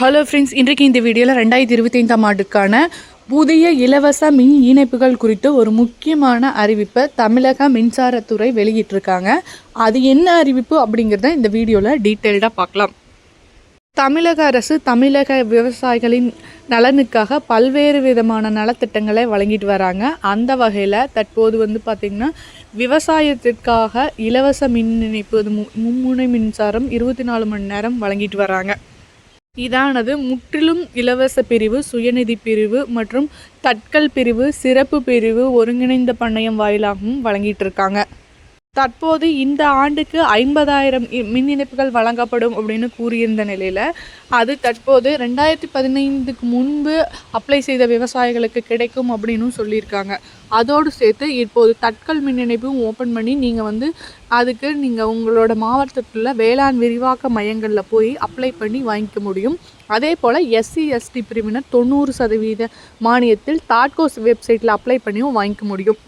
Hello friends இன்றைக்கு இந்த வீடியோவில் ரெண்டாயிரத்தி இருபத்தைந்தாம் ஆண்டுக்கான புதிய இலவச மின் இணைப்புகள் குறித்து ஒரு முக்கியமான அறிவிப்பை தமிழக மின்சாரத்துறை வெளியிட்டிருக்காங்க. அது என்ன அறிவிப்பு அப்படிங்கிறத இந்த வீடியோவில் டீட்டெயில்டாக பார்க்கலாம். தமிழக அரசு தமிழக விவசாயிகளின் நலனுக்காக பல்வேறு விதமான நலத்திட்டங்களை வழங்கிட்டு வராங்க. அந்த வகையில் தற்போது வந்து பார்த்திங்கன்னா விவசாயத்திற்காக இலவச மின் இணைப்பு மு- மும்முனை மின்சாரம் இருபத்தி நாலு மணி நேரம் வழங்கிட்டு வராங்க. இதானது முற்றிலும் இலவச பிரிவு சுயநிதி பிரிவு மற்றும் தட்கல் பிரிவு சிறப்பு பிரிவு ஒருங்கிணைந்த பண்ணையம் வாயிலாகவும் வழங்கிட்டு இருக்காங்க தற்போது இந்த ஆண்டுக்கு ஐம்பதாயிரம் மின் இணைப்புகள் வழங்கப்படும் அப்படின்னு கூறியிருந்த நிலையில் அது தற்போது ரெண்டாயிரத்தி பதினைந்துக்கு முன்பு அப்ளை செய்த விவசாயிகளுக்கு கிடைக்கும் அப்படின்னு சொல்லியிருக்காங்க. அதோடு சேர்த்து இப்போது தட்கல் மின் இணைப்பும் ஓப்பன் பண்ணி நீங்கள் வந்து அதுக்கு நீங்கள் உங்களோட மாவட்டத்தில் வேளாண் விரிவாக்க மையங்களில் போய் அப்ளை பண்ணி வாங்கிக்க முடியும். அதே போல் எஸ்சி எஸ்டி பிரிவினர் தொண்ணூறு சதவீத மானியத்தில் தாட்கோஸ் வெப்சைட்டில் அப்ளை பண்ணியும் வாங்கிக்க முடியும்.